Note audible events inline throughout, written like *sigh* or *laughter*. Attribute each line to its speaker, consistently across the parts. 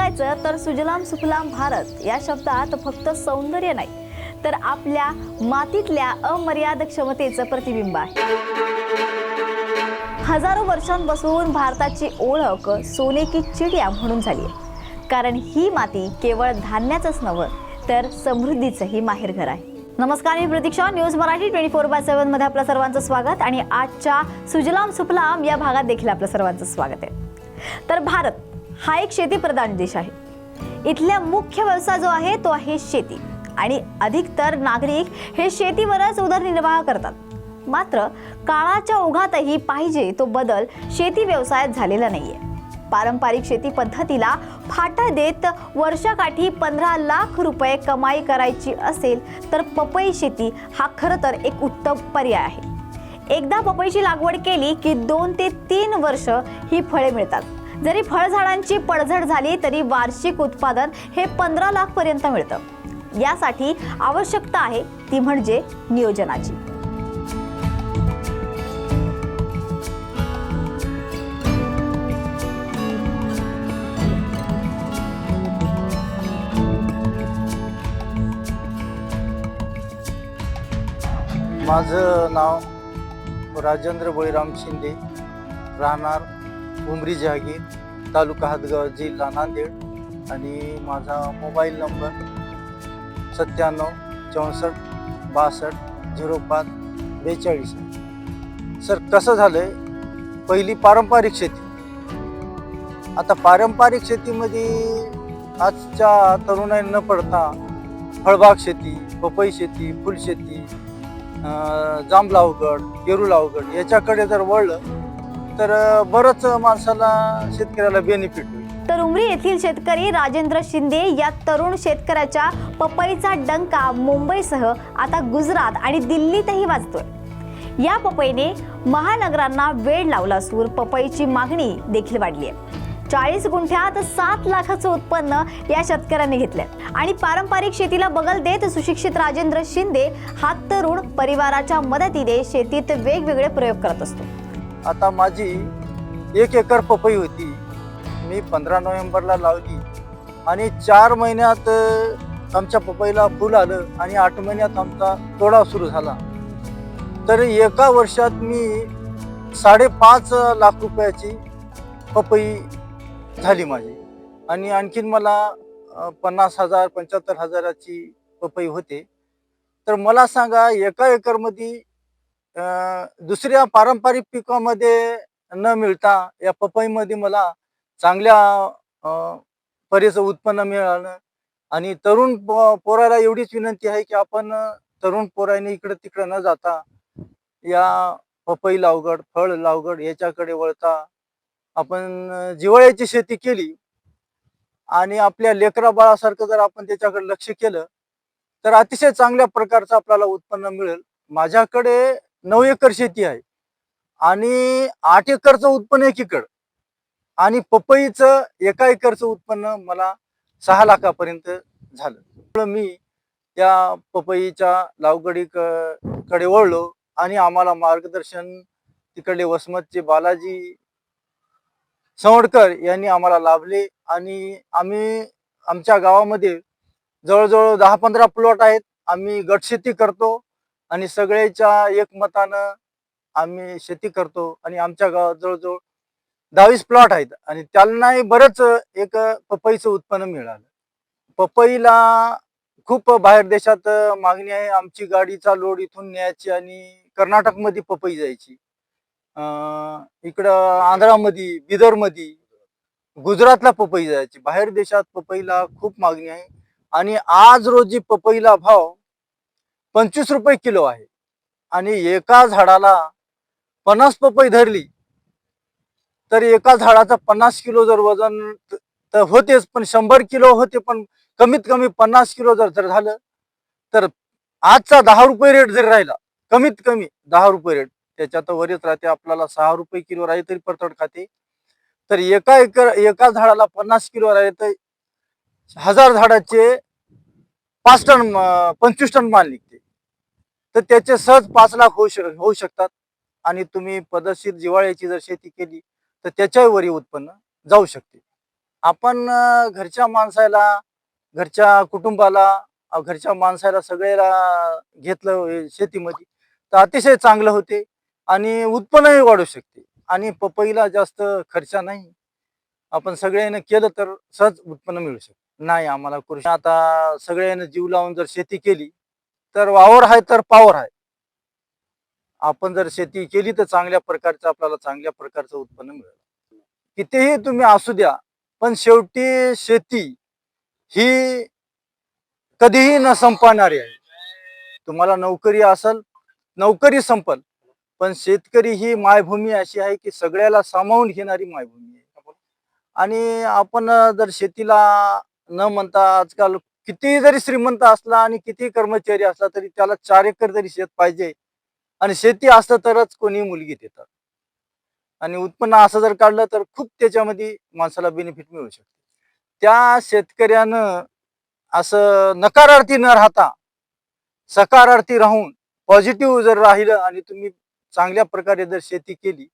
Speaker 1: सांगायचं तर सुजलाम सुफलाम भारत या शब्दात फक्त सौंदर्य नाही तर आपल्या मातीतल्या अमर्याद क्षमतेचं प्रतिबिंब आहे. हजारो वर्षांपासून भारताची ओळख सोने की चिडिया म्हणून झाली आहे. कारण ही माती केवळ धान्याचंच नव्हं तर समृद्धीचंही माहेरघर आहे. नमस्कार मी Pratiksha. News Marathi twenty four by सेव्हनमध्ये आपलं सर्वांचं स्वागत. आणि आजच्या सुजलाम सुफलाम या भागात देखील आपलं सर्वांचं स्वागत आहे. तर भारत हा एक शेतीप्रधान देश आहे. इथल्या मुख्य व्यवसाय जो आहे तो आहे शेती. आणि अधिकतर नागरिक हे शेतीवरच उदरनिर्वाह करतात. मात्र काळाच्या ओघातही पाहिजे तो बदल शेती व्यवसायात झालेला नाहीये. पारंपरिक शेती पद्धतीला फाटा देत वर्षाकाठी पंधरा लाख रुपये कमाई करायची असेल तर पपई शेती हा खरं तर एक उत्तम पर्याय आहे. एकदा पपईची लागवड केली की दोन ते तीन वर्ष ही फळे मिळतात. जरी फळझाडांची पडझड झाली तरी वार्षिक उत्पादन हे पंधरा लाख पर्यंत मिळतं. यासाठी आवश्यकता आहे ती म्हणजे नियोजनाची.
Speaker 2: माझं नाव राजेंद्र बळीराम शिंदे राहणार उमरी जहागीर तालुका हातगाव जिल्हा नांदेड आणि माझा मोबाईल नंबर सत्त्याण्णव चौसष्ट बासष्ट झिरो पाच बेचाळीस सर कसं झालंय? पहिली पारंपरिक शेती. आता पारंपरिक शेतीमध्ये आजच्या तरुणांना न पडता फळबाग शेती पपई शेती फुलशेती अं, अवघड लावगड पेरू लावगड याच्याकडे जर वळलं तर बरंच माणसाला शेतकऱ्याला बेनिफिट होईल.
Speaker 1: तर उमरी येथील शेतकरी राजेंद्र शिंदे या तरुण शेतकऱ्याच्या पपईचा डंका मुंबईसह आता गुजरात आणि दिल्लीतही वाजतोय. या पपईने महानगरांना वेळ लावला असून पपईची मागणी देखील वाढली आहे. चाळीस गुंठ्यात सात लाखाचं उत्पन्न या शेतकऱ्यांनी घेतलंय. आणि पारंपरिक शेतीला बगल देत सुशिक्षित राजेंद्र शिंदे हा तरुण परिवाराच्या मदतीने शेतीत वेगवेगळे प्रयोग करत असतो.
Speaker 2: आता माझी एक एकर पपई होती. मी पंधरा नोव्हेंबरला लावली. आणि चार महिन्यात आमच्या पपईला फुल आलं आणि आठ महिन्यात आमचा तोडा सुरू झाला. तर एका वर्षात मी साडेपाच लाख रुपयाची पपई झाली माझी. आणि आणखीन मला पन्नास हजार पंच्याहत्तर हजाराची पपई होते. तर मला सांगा एका एकरमध्ये दुसऱ्या पारंपरिक पिकामध्ये न मिळता या पपईमध्ये मला चांगल्या परीचं उत्पन्न मिळालं. आणि तरुण पो- पोराला एवढीच विनंती आहे की आपण तरुण पोराने इकडं तिकडं न जाता या पपई लावगड फळ लावगड याच्याकडे वळता आपण जिवाळ्याची शेती केली. आणि आपल्या लेकरा बाळासारखं जर आपण त्याच्याकडे लक्ष केलं तर अतिशय चांगल्या प्रकारचं आपल्याला उत्पन्न मिळेल. माझ्याकडे नऊ एकर शेती आहे. आणि आठ एकरचं उत्पन्न एकीकड. आणि पपईचं एका एकरचं उत्पन्न मला सहा लाखापर्यंत झालं. त्यामुळं मी त्या पपईच्या लावगडी कडे वळलो आणि आम्हाला मार्गदर्शन तिकडले वसमतचे बालाजी सवडकर यांनी आम्हाला लाभले आणि आम्ही आमच्या गावामध्ये जवळजवळ दहा पंधरा प्लॉट आहेत. आम्ही गटशेती करतो. आणि सगळ्याच्या एकमतानं आम्ही शेती करतो आणि आमच्या गावात जवळजवळ दहावीस प्लॉट आहेत आणि त्यांनाही बरंच एक पपईचं उत्पन्न मिळालं. पपईला खूप बाहेर देशात मागणी आहे. आमची गाडीचा लोड इथून न्यायची आणि कर्नाटकमध्ये पपई जायची. इकडं आंध्रामध्ये बिदरमध्ये गुजरातला पपई जायची. बाहेर देशात पपईला खूप मागणी आहे. आणि आज रोजी पपईला भाव पंचवीस रुपये किलो आहे. आणि एका झाडाला पन्नास पपई धरली तर एका झाडाचा पन्नास किलो जर वजन तर होतेच पण शंभर किलो होते पण कमीत कमी पन्नास किलो जर जर झालं तर आजचा दहा रुपये रेट जरी राहिला कमीत कमी दहा रुपये रेट त्याच्यात वरच राहते आपल्याला सहा रुपये किलो राहिले तरी परतड खाते. तर एका एकर एका झाडाला पन्नास किलो राहिले तर हजार झाडाचे पाच टन पंचवीस टन माल निघते. तर त्याचे सहज पाच लाख होऊ शक होऊ शकतात. आणि तुम्ही पदशीर जिवाळ्याची जर शेती केली तर त्याच्यावरही उत्पन्न जाऊ शकते. आपण घरच्या माणसाला घरच्या कुटुंबाला घरच्या माणसाला सगळ्याला घेतलं शेतीमध्ये तर अतिशय चांगलं होते. आणि उत्पन्नही वाढू शकते. आणि पपईला जास्त खर्च नाही. आपण सगळ्यांना केलं तर सहज उत्पन्न मिळू शकते. नाही आम्हाला कृषी आता सगळ्यांना जीव लावून जर शेती केली तर वावर आहे तर पावर आहे. आपण जर शेती केली तर चांगल्या प्रकारचं आपल्याला चांगल्या प्रकारचं उत्पन्न मिळेल. कितीही तुम्ही असू द्या पण शेवटी शेती ही कधीही न संपणारी आहे. तुम्हाला नोकरी असल नोकरी संपल पण शेतकरी ही मायभूमी अशी आहे की सगळ्याला सामावून घेणारी मायभूमी आहे. आणि आपण जर शेतीला न म्हणता आजकाल किती जरी श्रीमंत असला आणि किती कर्मचारी असला तरी त्याला चार एकर तरी शेत पाहिजे आणि शेती असलं तरच कोणी मुलगी देतात. आणि उत्पन्न असं जर काढलं तर खूप त्याच्यामध्ये माणसाला बेनिफिट मिळू शकते. त्या शेतकऱ्यानं असं नकारार्थी न राहता सकारार्थी राहून पॉझिटिव्ह जर राहिलं आणि तुम्ही चांगल्या प्रकारे जर शेती केली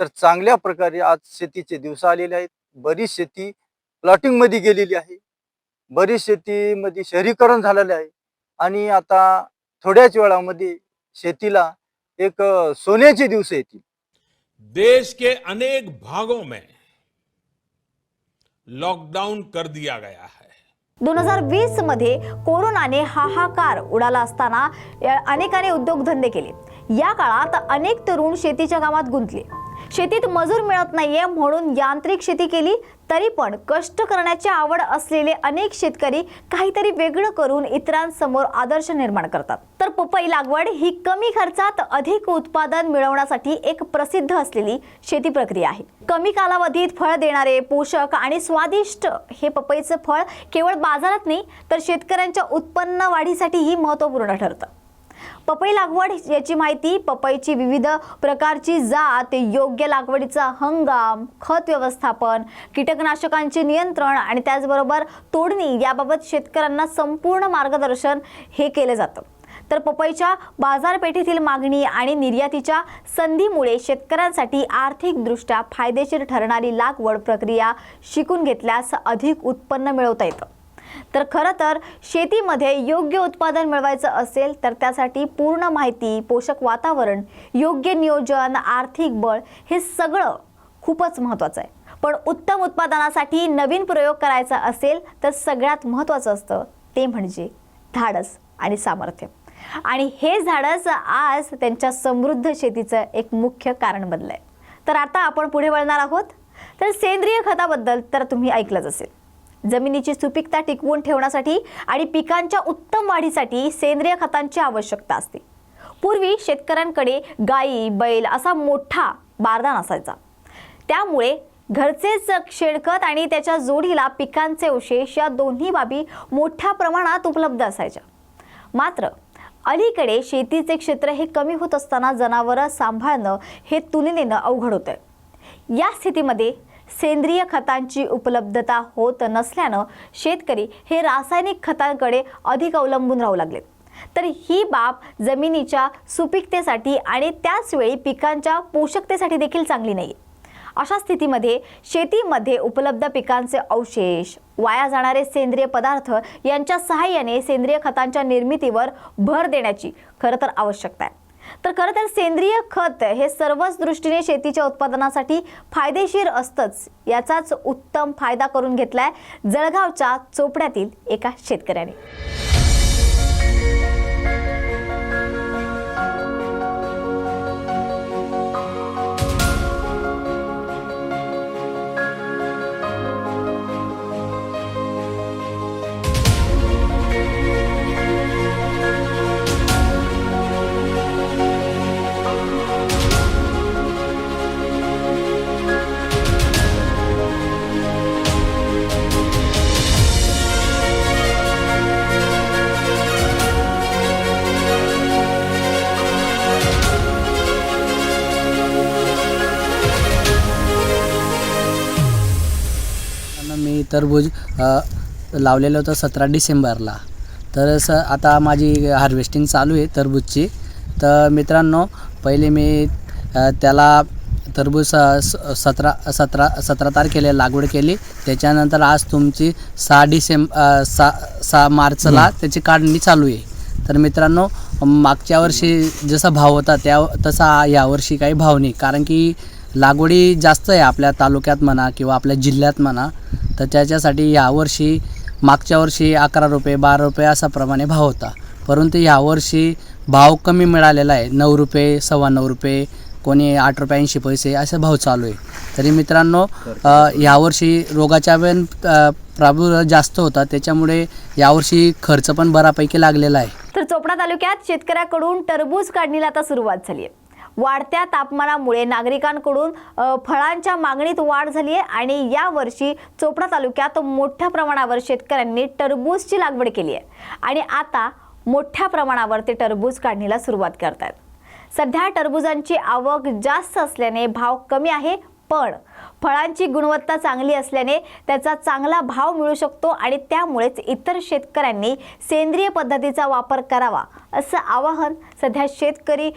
Speaker 2: तर चांगल्या प्रकारे आज शेतीचे दिवस आलेले आहेत. बरीच शेती प्लॉटिंगमध्ये गेलेली आहे. बरीच शेतीमध्ये शहरीकरण झालेलं आहे. आणि आता थोड्याच वेळामध्ये शेतीला एक सोन्याचे दिवस येतील.
Speaker 3: देश के अनेक भागों में लॉकडाउन कर दिया गया है.
Speaker 1: दोन हजार वीसमध्ये कोरोनाने हाहाकार उडाला असताना अनेकाने उद्योगधंदे केले. या काळात अनेक तरुण शेतीच्या कामात गुंतले. शेतीत मजूर मिळत नाहीये म्हणून यांत्रिक शेती केली तरी पण कष्ट करण्याची आवड असलेले अनेक शेतकरी काहीतरी वेगळं करून इतरांसमोर आदर्श निर्माण करतात. तर पपई लागवड ही कमी खर्चात अधिक उत्पादन मिळवण्यासाठी एक प्रसिद्ध असलेली शेती प्रक्रिया आहे. कमी कालावधीत फळ देणारे पोषक आणि स्वादिष्ट हे पपईचं फळ केवळ बाजारात नाही तर शेतकऱ्यांच्या उत्पन्न वाढीसाठीही महत्त्वपूर्ण ठरतं. पपई लागवड याची माहिती पपईची विविध प्रकारची जात योग्य लागवडीचा हंगाम खत व्यवस्थापन कीटकनाशकांचे नियंत्रण आणि त्याचबरोबर तोडणी याबाबत शेतकऱ्यांना संपूर्ण मार्गदर्शन हे केलं जातं. तर पपईच्या बाजारपेठेतील मागणी आणि निर्यातीच्या संधीमुळे शेतकऱ्यांसाठी आर्थिकदृष्ट्या फायदेशीर ठरणारी लागवड प्रक्रिया शिकून घेतल्यास अधिक उत्पन्न मिळवता येतं. तर खरं तर शेतीमध्ये योग्य उत्पादन मिळवायचं असेल तर त्यासाठी पूर्ण माहिती पोषक वातावरण योग्य नियोजन आर्थिक बळ हे सगळं खूपच महत्त्वाचं आहे. पण उत्तम उत्पादनासाठी नवीन प्रयोग करायचा असेल तर सगळ्यात महत्त्वाचं असतं ते म्हणजे धाडस आणि सामर्थ्य. आणि हे झाडच आज त्यांच्या समृद्ध शेतीचं एक मुख्य कारण बनलं आहे तर आता आपण पुढे वळणार आहोत. तर सेंद्रिय खताबद्दल तर तुम्ही ऐकलंच असेल. जमिनीची सुपीकता टिकवून ठेवण्यासाठी आणि पिकांच्या उत्तम वाढीसाठी सेंद्रिय खतांची आवश्यकता असते. पूर्वी शेतकऱ्यांकडे गाई बैल असा मोठा बारदान असायचा त्यामुळे घरचेच शेणखत आणि त्याच्या जोडीला पिकांचे अवशेष या दोन्ही बाबी मोठ्या प्रमाणात उपलब्ध असायच्या. मात्र अलीकडे शेतीचे क्षेत्र हे कमी होत असताना जनावरं सांभाळणं हे तुलनेनं अवघड होतं या स्थितीमध्ये सेंद्रिय खतांची उपलब्धता होत नसल्यानं शेतकरी हे रासायनिक खतांकडे अधिक अवलंबून राहू लागले तर ही बाब जमिनीच्या सुपीकतेसाठी आणि त्याचवेळी पिकांच्या पोषकतेसाठी देखील चांगली नाही अशा स्थितीमध्ये शेतीमध्ये उपलब्ध पिकांचे अवशेष वाया जाणारे सेंद्रिय पदार्थ यांच्या सहाय्याने सेंद्रिय खतांच्या निर्मितीवर भर देण्याची खरं तर आवश्यकता आहे. तर खरं तर सेंद्रिय खत हे सर्वच दृष्टीने शेतीच्या उत्पादनासाठी फायदेशीर असतंच याचाच उत्तम फायदा करून घेतलाय जळगावच्या चोपड्यातील एका शेतकऱ्याने.
Speaker 4: टरबूज लावलेलं होतं सतरा डिसेंबरला. तर स आता माझी हार्वेस्टिंग चालू आहे टरबूजची तर मित्रांनो पहिले मी त्याला टरबूज स- सतरा सतरा सतरा तारखेला लागवड केली. त्याच्यानंतर आज तुमची सहा डिसेंब सा सहा मार्चला त्याची काढणी चालू आहे. तर मित्रांनो मागच्या वर्षी जसा भाव होता त्या तसा यावर्षी काही भाव नाही. कारण की लागवडी जास्त आहे आपल्या तालुक्यात म्हणा किंवा आपल्या जिल्ह्यात म्हणा तर त्याच्यासाठी यावर्षी मागच्या वर्षी अकरा रुपये बारा रुपये असाप्रमाणे भाव होता. परंतु यावर्षी भाव कमी मिळालेला आहे. नऊ रुपये सव्वा नऊ रुपये कोणी आठ रुपये ऐंशी पैसे असे भाव चालू आहे. तरी मित्रांनो यावर्षी रोगाच्या वेळ अ, प्रादुर्भाव जास्त होता. त्याच्यामुळे यावर्षी खर्च पण बऱ्यापैकी लागलेला आहे.
Speaker 1: तर चोपडा तालुक्यात शेतकऱ्याकडून टरबूज काढणीला आता सुरुवात झाली आहे. वाढत्या तापमानामुळे नागरिकांकडून फळांच्या मागणीत वाढ झाली आहे आणि यावर्षी चोपडा तालुक्यात मोठ्या प्रमाणावर शेतकऱ्यांनी टरबूजची लागवड केली आहे. आणि आता मोठ्या प्रमाणावर ते टरबूज काढणीला सुरुवात करतात सध्या टरबुजांची आवक जास्त असल्याने भाव कमी आहे पण फळांची गुणवत्ता चांगली असल्याने त्याचा चांगला भाव मिळू शकतो आणि त्यामुळेच इतर शेतकऱ्यांनी सेंद्रिय पद्धतीचा वापर करावा असं आवाहन सध्या शेतकरी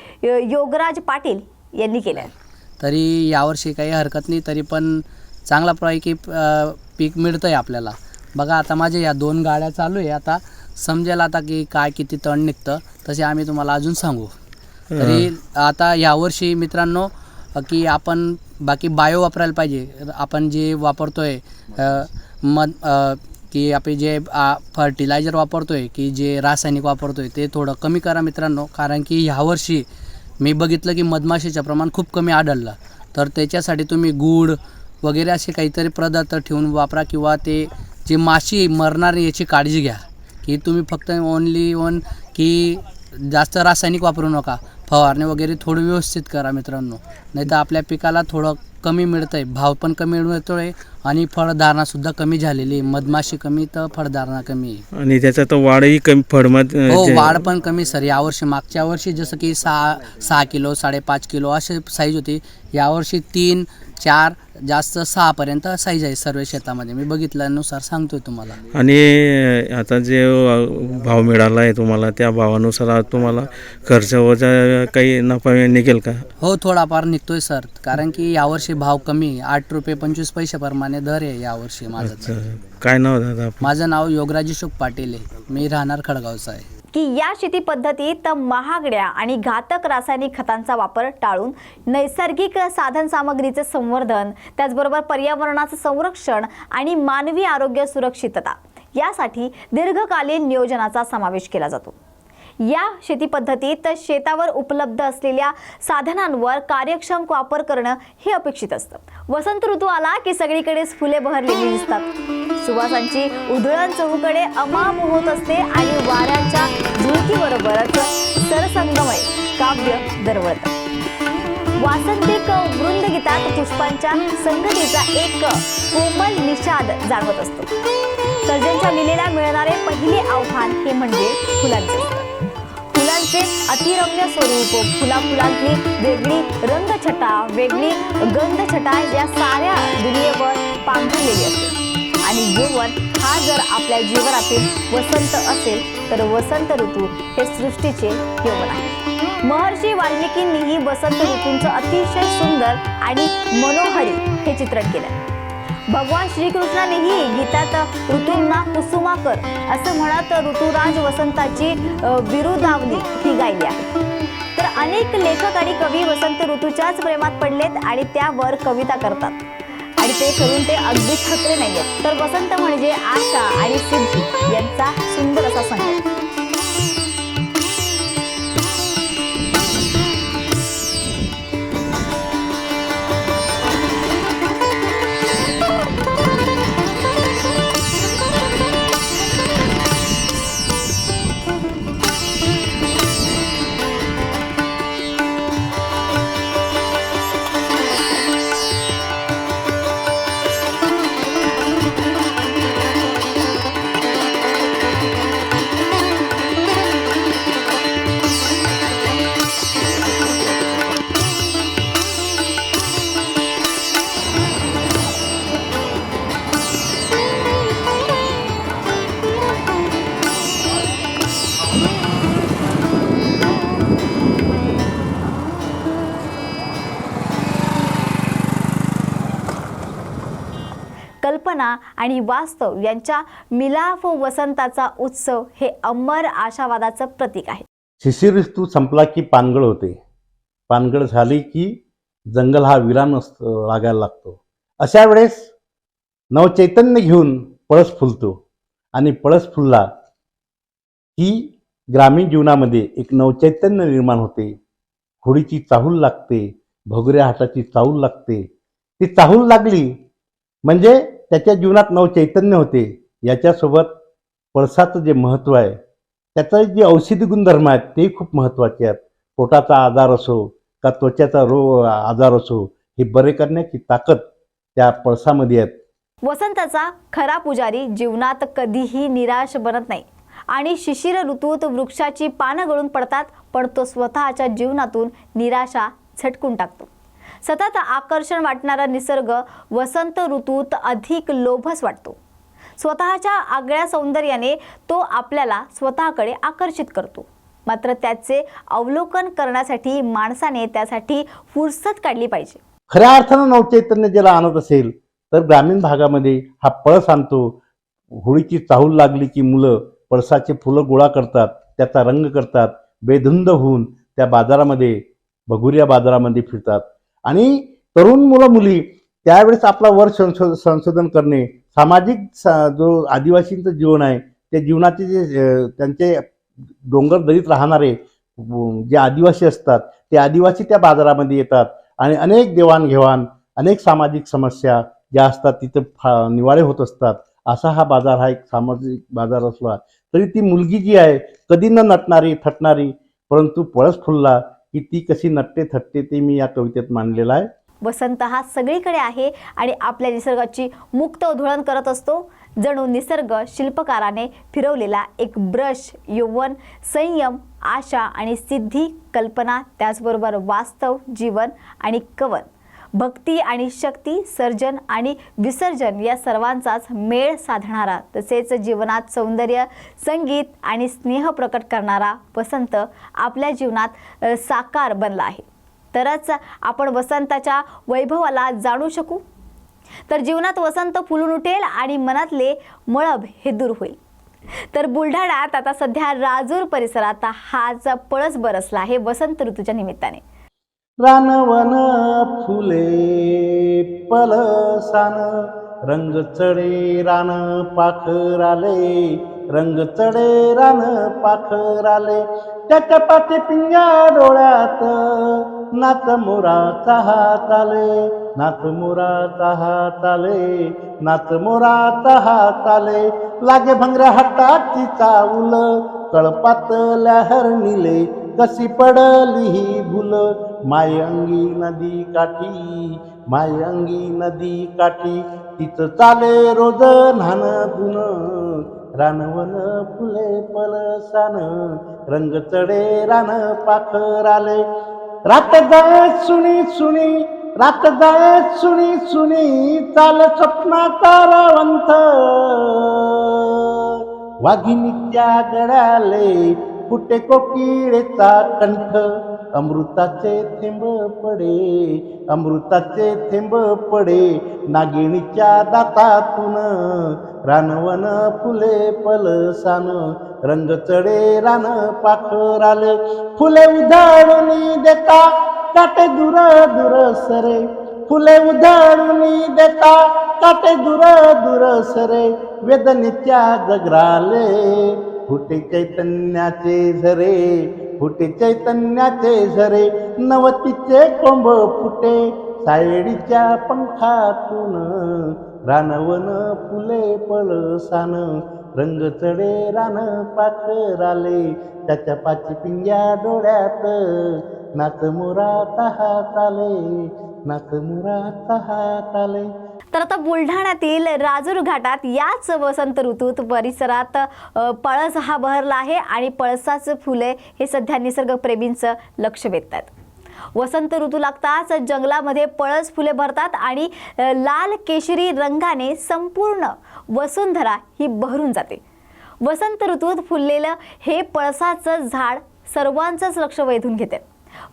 Speaker 1: योगराज पाटील यांनी केलं आहे
Speaker 4: तरी यावर्षी काही हरकत नाही तरी पण चांगला पैकी पीक मिळतं आहे आपल्याला. बघा आता माझ्या या दोन गाड्या चालू आहे आता समजेल आता की काय किती तण निघतं तसे आम्ही तुम्हाला अजून सांगू. तरी आता यावर्षी मित्रांनो की आपण बाकी बायो वापरायला पाहिजे. आपण जे वापरतोय आहे मध की आपण जे फर्टिलायझर वापरतोय की जे रासायनिक वापरतोय ते थोडं कमी करा मित्रांनो. कारण की ह्यावर्षी मी बघितलं की मधमाशीचं प्रमाण खूप कमी आढळलं. तर त्याच्यासाठी तुम्ही गूळ वगैरे असे काहीतरी पदार्थ ठेवून वापरा किंवा ते जे माशी मरणार याची काळजी घ्या. की तुम्ही फक्त ओनली ओन की जास्त रासायनिक वापरू नका. फवारणी वगैरे थोडं व्यवस्थित करा मित्रांनो. नाही तर आपल्या पिकाला थोडं कमी मिळतं आहे भाव पण कमी मिळतो आहे आणि फळधारणासुद्धा कमी झालेली आहे. मधमाशी कमी तर फळधारणा कमी आहे.
Speaker 5: आणि त्याचा तर वाढही कमी फळमध
Speaker 4: हो वाढ पण कमी सर. यावर्षी मागच्या वर्षी जसं की सहा सहा किलो साडेपाच किलो असे साईज होती. यावर्षी तीन चार जास्त सहापर्यंत साईज आहे सर्व शेतामध्ये. मी बघितल्यानुसार सांगतोय तुम्हाला.
Speaker 5: आणि आता जे भाव मिळाला आहे तुम्हाला त्या भावानुसार आज तुम्हाला खर्च वजा काही नफा निघेल का?
Speaker 4: हो थोडाफार निघतोय सर. कारण की यावर्षी भाव कमी. आठ रुपये पंचवीस पैशाप्रमाणे दर आहे यावर्षी माझं
Speaker 5: अच्छा. काय नाव दादा आपलं?
Speaker 4: माझं नाव योगराज अशोक पाटील आहे मी राहणार खडगावचा आहे
Speaker 1: की या शेती पद्धतीत महागड्या आणि घातक रासायनिक खतांचा वापर टाळून नैसर्गिक साधन सामग्रीचे संवर्धन त्याचबरोबर पर्यावरणाचं संरक्षण आणि मानवी आरोग्य सुरक्षितता यासाठी दीर्घकालीन नियोजनाचा समावेश केला जातो या शेती पद्धतीत शेतावर उपलब्ध असलेल्या साधनांवर कार्यक्षम वापर करणं हे अपेक्षित असतं. वसंत ऋतू आला की सगळीकडेच फुले बहरलेली दिसतात. सुवासांची उधळण चहूकडे अमाम होत असते आणि वाऱ्यांच्या झुळकीबरोबरच सरसंगमय काव्य दरवळत. वासंतिक वृंदगीतात पुष्पांच्या संगतीचा एक कोमल निषाद जाणवत असतो. सर्जनच्या मिलेला मिळणारे पहिले आव्हान हे म्हणजे फुलांचे. फुलांचे अतिरम्य स्वरूप. फुला फुलांची वेगळी रंगछटा वेगळी गंधछटा या साऱ्या दुनियेवर पांघरलेली असते. आणि जीवन हा जर आपल्या जीवनातील वसंत असेल तर वसंत ऋतू हे सृष्टीचे यौवन आहे. महर्षी वाल्मिकींनीही वसंत ऋतूंचं अतिशय सुंदर आणि मनोहरी हे चित्रण केलं. भगवान श्रीकृष्णानेही गीतात ऋतूंना कुसुमाकर असं म्हणत ऋतुराज वसंताची बिरुदावली ही गायली आहे. तर अनेक लेखक आणि कवी वसंत ऋतूच्याच प्रेमात पडलेत आणि त्यावर कविता करतात. आणि ते करून ते अगदी खतरे नाहीयेत. तर वसंत म्हणजे आशा आणि सिद्धी यांचा सुंदर असा संगीत कल्पना आणि वास्तव यांच्या मिलाफ वसंताचा उत्सव हे अमर आशावादाचं प्रतीक आहे.
Speaker 6: शिशिर ऋतू संपला की पानगळ होते. पानगळ झाली की जंगल हा विरान असतो लागायला लागतो. अशा वेळेस नवचैतन्य घेऊन पळस फुलतो आणि पळस फुलला की ग्रामीण जीवनामध्ये एक नवचैतन्य निर्माण होते. होडीची चाहूल लागते भोगऱ्या हाताची चाहूल लागते. ती चाहूल लागली म्हणजे त्याच्या जीवनात नवचैतन्य होते. याच्यासोबत पळसाचं जे महत्त्व आहे त्याचं जे औषधी गुणधर्म आहेत ते खूप महत्त्वाचे आहेत. पोटाचा आजार असो का त्वचेचा रो आजार असो हे बरे करण्याची ताकद त्या पळसामध्ये आहेत.
Speaker 1: वसंताचा खरा पुजारी जीवनात कधीही निराश बनत नाही. आणि शिशिर ऋतूत वृक्षाची पानं गळून पडतात पण तो स्वतःच्या जीवनातून निराशा झटकून टाकतो. सतत आकर्षण वाटणारा निसर्ग वसंत ऋतूत अधिक लोभस वाटतो. स्वतःच्या आगळ्या सौंदर्याने तो आपल्याला स्वतःकडे आकर्षित करतो. मात्र त्याचे अवलोकन करण्यासाठी माणसाने त्यासाठी फुरसत काढली पाहिजे.
Speaker 6: खऱ्या अर्थानं नवचैतन्य ज्याला आणत असेल तर ग्रामीण भागामध्ये हा पळस आणतो. होळीची चाहूल लागली की मुलं पळसाचे फुलं गोळा करतात त्याचा रंग करतात बेधुंद होऊन त्या बाजारामध्ये भगुऱ्या बाजारामध्ये फिरतात. आणि तरुण मुलं मुली त्यावेळेस आपला वर संशो संशोधन करणे सामाजिक सा- जो आदिवासींचं जीवन आहे त्या जीवनाचे जे त्यांचे डोंगर दरीत राहणारे जे आदिवासी असतात ते आदिवासी त्या बाजारामध्ये येतात आणि अनेक देवाणघेवाण अनेक सामाजिक समस्या ज्या असतात तिथं फा निवाळे होत असतात. असा हा बाजार हा एक सामाजिक बाजार असला तरी ती मुलगी जी आहे कधी न नटणारी थटणारी परंतु पळस फुलला की ती कशी नटते थटते ते मी या कवितेत मांडलेलं आहे.
Speaker 1: वसंत हा सगळीकडे आहे आणि आपल्या निसर्गाची मुक्त उधळण करत असतो. जणू निसर्ग शिल्पकाराने फिरवलेला एक ब्रश यौवन संयम आशा आणि सिद्धी कल्पना त्याचबरोबर वास्तव जीवन आणि कवन. भक्ती आणि शक्ती सर्जन आणि विसर्जन या सर्वांचाच मेळ साधणारा तसेच जीवनात सौंदर्य संगीत आणि स्नेह प्रकट करणारा वसंत आपल्या जीवनात साकार बनला आहे. तरच आपण वसंताच्या वैभवाला जाणू शकू. तर जीवनात वसंत फुलून उठेल आणि मनातले मळब हे दूर होईल. तर बुलढाण्यात आता सध्या राजूर परिसरात हाच पळस बरसला आहे वसंत ऋतूच्या निमित्ताने.
Speaker 6: रानवन फुले पलसान रंग चढे रान पाखराले रंग चढे रान पाखराले. त्याच्या पाठी पिंगा डोळ्यात नाच मोराचा हात आले नाच मोराचा हात आले नाच मोराचा हात आले. लागे भंगऱ्या हाताची चावल कळपात लहर निले कशी पडली ही भूल? मायंगी नदी काठी मायंगी नदी काठी. तिचं चाले रोज न्हान धुन रानवन फुले पलसान रंग चढे रान पाखर आले रात जाय सुनी सुनी रात जाय सुनी सुनी चाल स्वप्नाचा वाघिनी त्या गडाले कुठे कोकिळेचा कंठ अमृताचे थेंब पडे अमृताचे थेंब पडे. नागिणीच्या दातातून रानवन फुले पलसान. रंग चढे रान पाखर आले फुले उधळून देता काटे दूर दूर सरे. फुले उधळून देता काटे दूर दूर सरे. वेदनेच्या जगराले फुटे चैतन्याचे झरे फुटे चैतन्याचे झरे नवतीचे कोंब फुटे सायडीच्या पंखातून रानवन फुले पळसान रंग चढे रान पाखराले त्याच्या पाची पिंग्या डोळ्यात नाच तहात आले नाच तहात आले
Speaker 1: तर आता बुलढाण्यातील राजूर घाटात याच वसंत ऋतूत परिसरात पळस हा बहरला आहे आणि पळसाचं फुले हे सध्या निसर्गप्रेमींचं लक्ष वेधतात वसंत ऋतू लागताच जंगलामध्ये पळस फुले भरतात आणि लाल केशरी रंगाने संपूर्ण वसुंधरा ही बहरून जाते. वसंत ऋतूत फुललेलं हे पळसाचं झाड सर्वांचंच लक्ष वेधून घेते.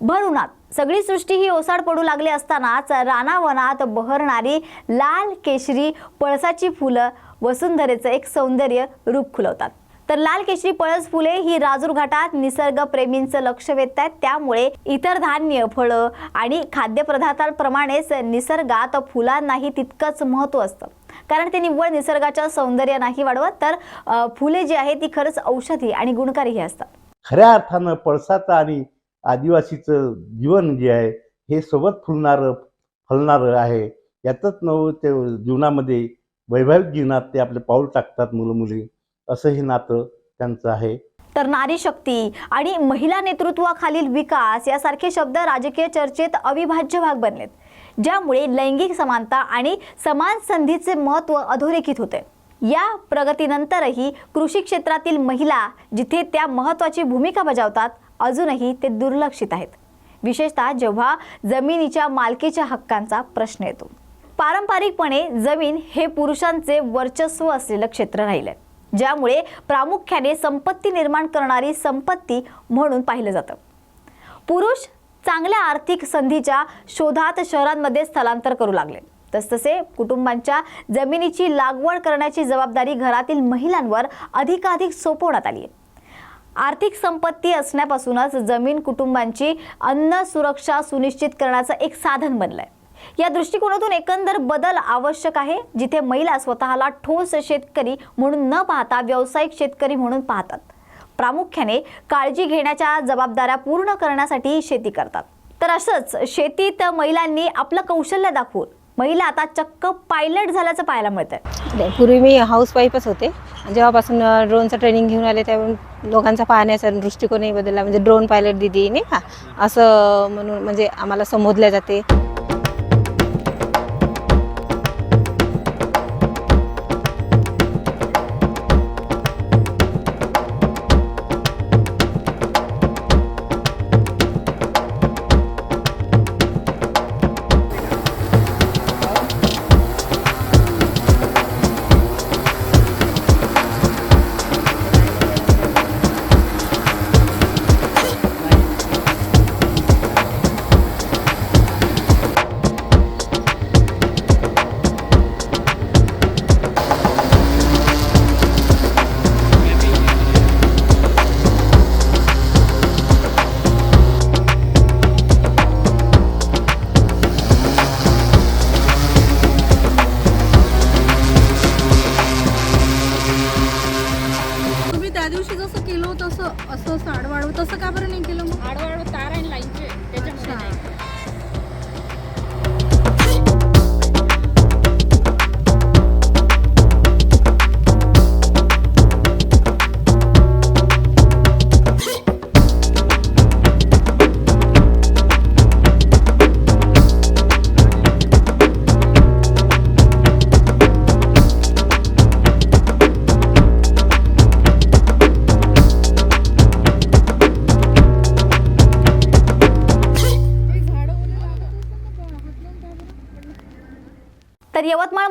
Speaker 1: भर उन्हात सगळी सृष्टी ही ओसाड पडू लागली असतानाच रानावनात बहरणारी लाल केशरी पळसाची फुलं वसुंधरेचं एक सौंदर्य रूप खुलवतात. तर लाल केशरी पळस फुले ही राजूर घाटात निसर्गप्रेमींचं लक्ष वेधत आहेत त्यामुळे इतर धान्य फळं आणि खाद्यपदार्थांप्रमाणेच निसर्गात फुलांनाही तितकंच महत्त्व असतं. कारण ते निव्वळ निसर्गाच्या सौंदर्य नाही वाढवत तर फुले जी आहेत ती खरंच औषधी आणि गुणकारीही असतात.
Speaker 6: खऱ्या अर्थानं पळसाचा आणि आदिवासीचं जीवन जे आहे हे सोबत फुलणारं फलणारं आहे. यातच नव ते जीवनामध्ये वैवाहिक जीवनात ते आपले पाऊल टाकतात मुलं मुली. असं हे नातं त्यांचं आहे.
Speaker 1: तर नारी शक्ती आणि महिला नेतृत्वाखालील विकास यासारखे शब्द राजकीय चर्चेत अविभाज्य भाग बनलेत ज्यामुळे लैंगिक समानता आणि समान संधीचे महत्त्व अधोरेखित होते. या प्रगतीनंतरही कृषी क्षेत्रातील महिला जिथे त्या महत्त्वाची भूमिका बजावतात अजूनही ते दुर्लक्षित आहेत. विशेषतः जेव्हा जमिनीच्या मालकीच्या हक्कांचा प्रश्न येतो. पारंपरिकपणे जमीन हे पुरुषांचे वर्चस्व असलेलं क्षेत्र राहिलं ज्यामुळे प्रामुख्याने संपत्ती निर्माण करणारी संपत्ती म्हणून पाहिलं जातं. पुरुष चांगल्या आर्थिक संधीच्या शोधात शहरांमध्ये स्थलांतर करू लागले. तसतसे कुटुंबांच्या जमिनीची लागवड करण्याची जबाबदारी घरातील महिलांवर अधिकाधिक सोपवण्यात आली आहे आर्थिक संपत्ती असण्यापासूनच जमीन कुटुंबांची अन्न सुरक्षा सुनिश्चित करण्याचं एक साधन बनलं आहे या दृष्टिकोनातून एकंदर बदल आवश्यक आहे जिथे महिला स्वतःला ठोस शेतकरी म्हणून न पाहता व्यावसायिक शेतकरी म्हणून पाहतात. प्रामुख्याने काळजी घेण्याच्या जबाबदाऱ्या पूर्ण करण्यासाठी शेती करतात. तर असंच शेतीत महिलांनी आपलं कौशल्य दाखवून महिला आता चक्क पायलट झाल्याचं पाहायला मिळतंय.
Speaker 7: पूर्वी मी हाऊस वाईफच होते. जेव्हापासून ड्रोनचं ट्रेनिंग घेऊन आले त्यावेळी लोकांचा पाहण्याचा दृष्टिकोनही बदलला. म्हणजे ड्रोन पायलट दिदी नाही का असं म्हणून म्हणजे आम्हाला संबोधल्या जाते.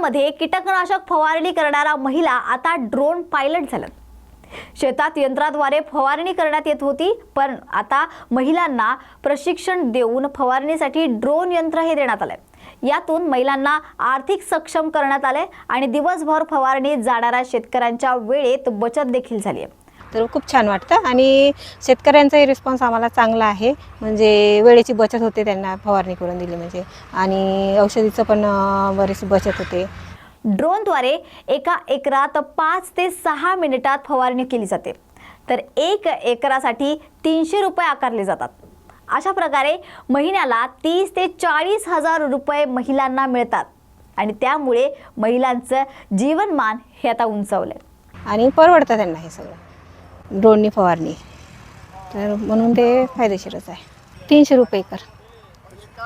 Speaker 1: मध्ये कीटकनाशक फवारणी करणारा महिला आता ड्रोन पायलट झाल्यात शेतात यंत्राद्वारे फवारणी करण्यात येत होती पण आता महिलांना प्रशिक्षण देऊन फवारणीसाठी ड्रोन यंत्र हे देण्यात आलंय. यातून महिलांना आर्थिक सक्षम करण्यात आले आणि दिवसभर फवारणीत जाणाऱ्या शेतकऱ्यांच्या वेळेत बचत देखील झाली आहे.
Speaker 7: तर खूप छान वाटतं. आणि शेतकऱ्यांचाही रिस्पॉन्स आम्हाला चांगला आहे. म्हणजे वेळेची बचत होते त्यांना फवारणी करून दिली म्हणजे. आणि औषधीचं पण अं, बरीच बचत होते.
Speaker 1: ड्रोनद्वारे एका एकरात पाच ते सहा मिनिटात फवारणी केली जाते. तर एक एकरासाठी तीनशे रुपये आकारले जातात. अशा प्रकारे महिन्याला तीस ते चाळीस हजार रुपये महिलांना मिळतात. आणि त्यामुळे महिलांचं जीवनमान हे आता उंचावलं
Speaker 7: आणि परवडतं त्यांना हे सगळं. ड्रोननी फवारणी. तर म्हणून ते फायदेशीरच आहे. तीनशे रुपये एकर.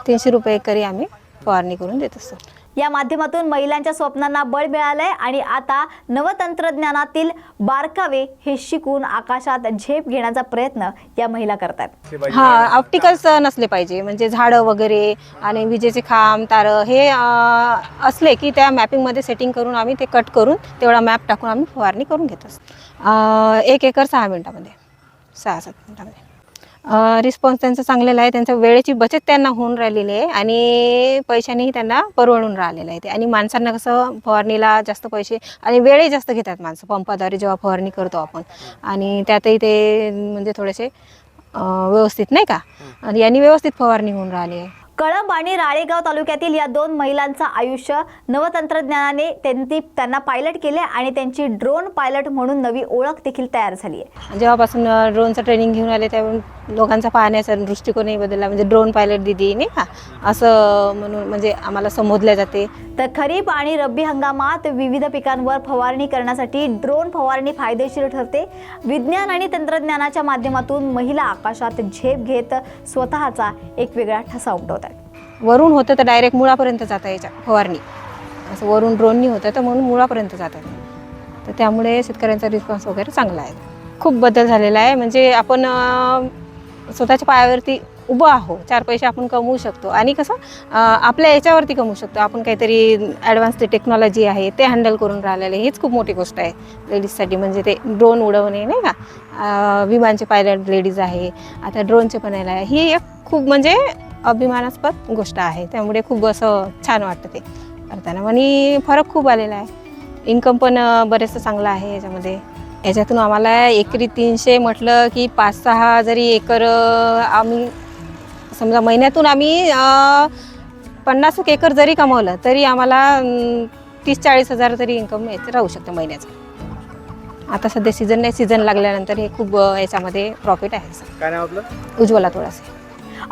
Speaker 7: तीनशे रुपये एकरी आम्ही फवारणी करून देत असतो.
Speaker 1: या माध्यमातून महिलांच्या स्वप्नांना बळ मिळालंय आणि आता नवतंत्रज्ञानातील बारकावे हे शिकून आकाशात झेप घेण्याचा प्रयत्न या महिला करतात
Speaker 7: हा ऑप्टिकल्स नसले पाहिजे. म्हणजे झाडं वगैरे आणि विजेचे खांब तारं हे असले की त्या मॅपिंगमध्ये सेटिंग करून आम्ही ते कट करून तेवढा मॅप टाकून आम्ही फवारणी करून घेत असतो. एक एकर सहा मिनटामध्ये. सहा सात मिनटामध्ये. रिस्पॉन्स त्यांचा चांगलेला आहे. त्यांच्या वेळेची बचत त्यांना होऊन राहिलेली आहे आणि पैशानेही त्यांना परवडून राहिलेलं आहे ते. आणि माणसांना कसं फवारणीला जास्त पैसे आणि वेळही जास्त घेतात माणसं. पंपाद्वारे जेव्हा फवारणी करतो आपण. आणि त्यातही ते म्हणजे थोडेसे व्यवस्थित नाही का? आणि यांनी व्यवस्थित फवारणी होऊन राहिली आहे.
Speaker 1: कळंब आणि राळेगाव तालुक्यातील या दोन महिलांचं आयुष्य नवतंत्रज्ञानाने त्यांनी त्यांना पायलट केले आणि त्यांची ड्रोन पायलट म्हणून नवी ओळख देखील तयार झाली आहे.
Speaker 7: जेव्हापासून ड्रोनचं ट्रेनिंग घेऊन आले त्यावेळी लोकांचा पाहण्याचा दृष्टिकोनही बदलला. म्हणजे ड्रोन पायलट दिदी नाही का? असं म्हणून म्हणजे आम्हाला संबोधल्या जाते.
Speaker 1: तर खरीप आणि रब्बी हंगामात विविध पिकांवर फवारणी करण्यासाठी ड्रोन फवारणी फायदेशीर ठरते. विज्ञान आणि तंत्रज्ञानाच्या माध्यमातून महिला आकाशात झेप घेत स्वतःचा एक वेगळा ठसा उमटवत आहेत
Speaker 7: वरून होतं तर डायरेक्ट मुळापर्यंत जाता याच्या फवारणी. असं वरून ड्रोननी होतं तर म्हणून मुळापर्यंत जातात तर त्यामुळे शेतकऱ्यांचा रिस्पॉन्स वगैरे चांगला आहे. खूप बदल झालेला आहे. म्हणजे आपण स्वतःच्या पायावरती उभं आहो. चार पैसे आपण कमवू शकतो. आणि कसं आपल्या याच्यावरती कमवू शकतो. आपण काहीतरी ॲडव्हान्स ते टेक्नॉलॉजी आहे ते हँडल करून राहिलेलं आहे. हीच खूप मोठी गोष्ट आहे लेडीजसाठी म्हणजे ते ड्रोन उडवणे नाही का? विमानचे पायलट लेडीज आहे. आता ड्रोनचे पण यायला आहे ही एक खूप म्हणजे अभिमानास्पद गोष्ट आहे. त्यामुळे खूप असं छान वाटतं ते करताना. आणि फरक खूप आलेला आहे. इन्कम पण बरेचसं चांगलं आहे याच्यामध्ये. याच्यातून आम्हाला एकरी तीनशे म्हटलं की पाच सहा जरी एकर आम्ही समजा महिन्यातून आम्ही पन्नास एक एकर जरी कमवलं तरी आम्हाला तीस चाळीस हजार तरी इन्कम राहू शकतं महिन्याचं. आता सध्या सीझन नाही सीझन लागल्यानंतर हे खूप याच्यामध्ये प्रॉफिट आहे
Speaker 2: काय नाव आपलं?
Speaker 7: उज्ज्वला थोडासा.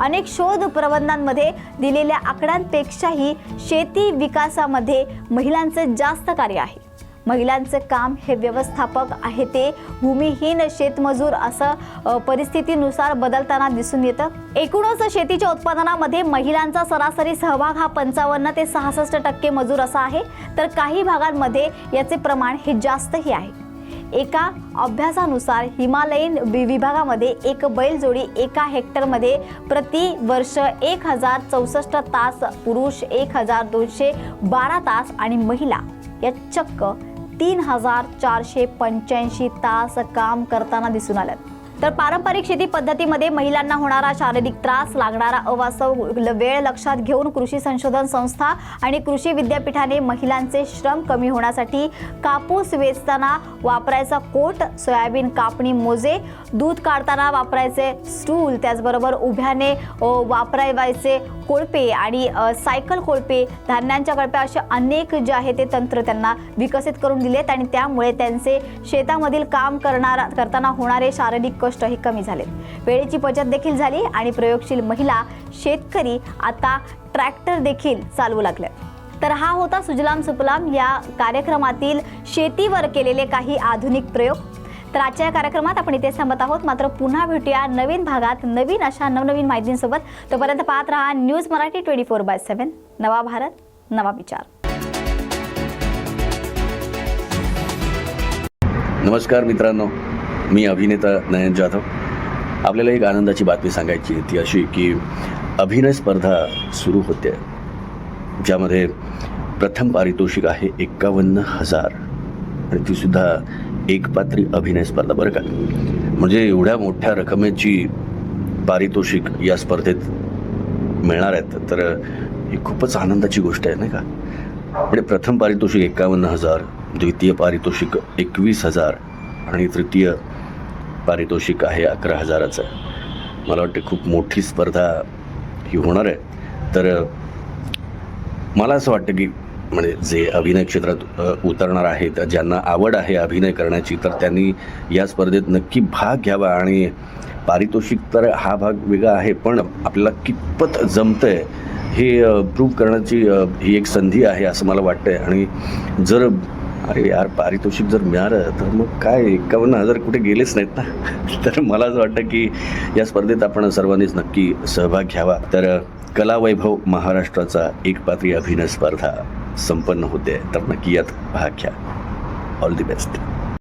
Speaker 1: अनेक शोध प्रबंधांमध्ये दिलेल्या आकड्यांपेक्षाही शेती विकासामध्ये महिलांचं जास्त कार्य आहे. महिलांचं काम हे व्यवस्थापक आहे ते. भूमिहीन शेतमजूर असं परिस्थितीनुसार बदलताना दिसून येतं. एकूणच शेतीच्या उत्पादनामध्ये महिलांचा सरासरी सहभाग हा पंचावन्न ते सहासष्ट टक्के मजूर असा आहे. तर काही भागांमध्ये याचे प्रमाण हे जास्तही आहे. एका अभ्यासानुसार हिमालयीन वि- विभागामध्ये एक बैलजोडी एका हेक्टरमध्ये प्रति वर्ष एक हजार चौसष्ट तास पुरुष एक हजार दोनशे बारा तास आणि महिला या चक्क तीन हजार चारशे पंच्याऐंशी तास काम करताना दिसून आल्यात. तर पारंपरिक शेती पद्धतीमध्ये महिलांना होणारा शारीरिक त्रास लागणारा अवास्तव वेळ लक्षात घेऊन कृषी संशोधन संस्था आणि कृषी विद्यापीठाने महिलांचे श्रम कमी होण्यासाठी कापूस वेचताना वापरायचा कोट सोयाबीन कापणी मोजे दूध काढताना वापरायचे स्टूल त्याचबरोबर उभ्याने वापरायचे कोळपे आणि सायकल कोळपे धान्यांच्या कळप्या असे अनेक जे आहे ते तंत्र त्यांना विकसित करून दिलेत आणि त्यामुळे त्यांचे शेतामधील काम करणारा करताना होणारे शारीरिक कष्टही कमी झालेत वेळेची बचत देखील झाली आणि प्रयोगशील महिला शेतकरी आता ट्रॅक्टर देखील चालवू लागले तर हा होता सुजलाम सुफलाम या कार्यक्रमातील शेतीवर केलेले काही आधुनिक प्रयोग. तर आजच्या या कार्यक्रमात आपण इथे थांबत आहोत. मात्र पुन्हा भेटूया नवीन भागात नवीन अशा नवनवीन माहितींसोबत. तोपर्यंत पाहत राहा news Marathi twenty four by seven. नवा भारत नवा विचार.
Speaker 8: नमस्कार मित्रांनो. मी अभिनेता नयन जाधव. आपल्याला एक आनंदाची बातमी सांगायची आहे. ती अशी की अभिनय स्पर्धा सुरू होते. ज्यामध्ये प्रथम पारितोषिक आहे एक्कावन्न हजार. आणि तीसुद्धा एकपात्री अभिनय स्पर्धा बरं का? म्हणजे एवढ्या मोठ्या रकमेची पारितोषिक या स्पर्धेत मिळणार आहेत तर ही खूपच आनंदाची गोष्ट आहे नाही का? म्हणजे प्रथम पारितोषिक एकावन्न हजार द्वितीय पारितोषिक एकवीस हजार आणि तृतीय पारितोषिक आहे अकरा हजाराचं. मला वाटते खूप मोठी स्पर्धा ही होणार आहे. तर मला असं वाटतं की म्हणजे जे अभिनय क्षेत्रात उतरणार आहेत ज्यांना आवड आहे अभिनय करण्याची तर त्यांनी या स्पर्धेत नक्की भाग घ्यावा. आणि पारितोषिक तर हा भाग वेगळा आहे पण आपल्याला कितपत जमतंय हे प्रूव्ह करण्याची ही एक संधी आहे असं मला वाटतं आहे आणि जर अरे यार पारितोषिक जर मिळालं तर मग काय? एकावन्न हजार कुठे गेलेच नाहीत ना. *laughs* तर मला असं वाटतं की या स्पर्धेत आपण सर्वांनीच नक्की सहभाग घ्यावा. तर कलावैभव महाराष्ट्राचा एकपात्री अभिनय स्पर्धा संपन्न होते. तर नक्की यात भाग घ्या. All the best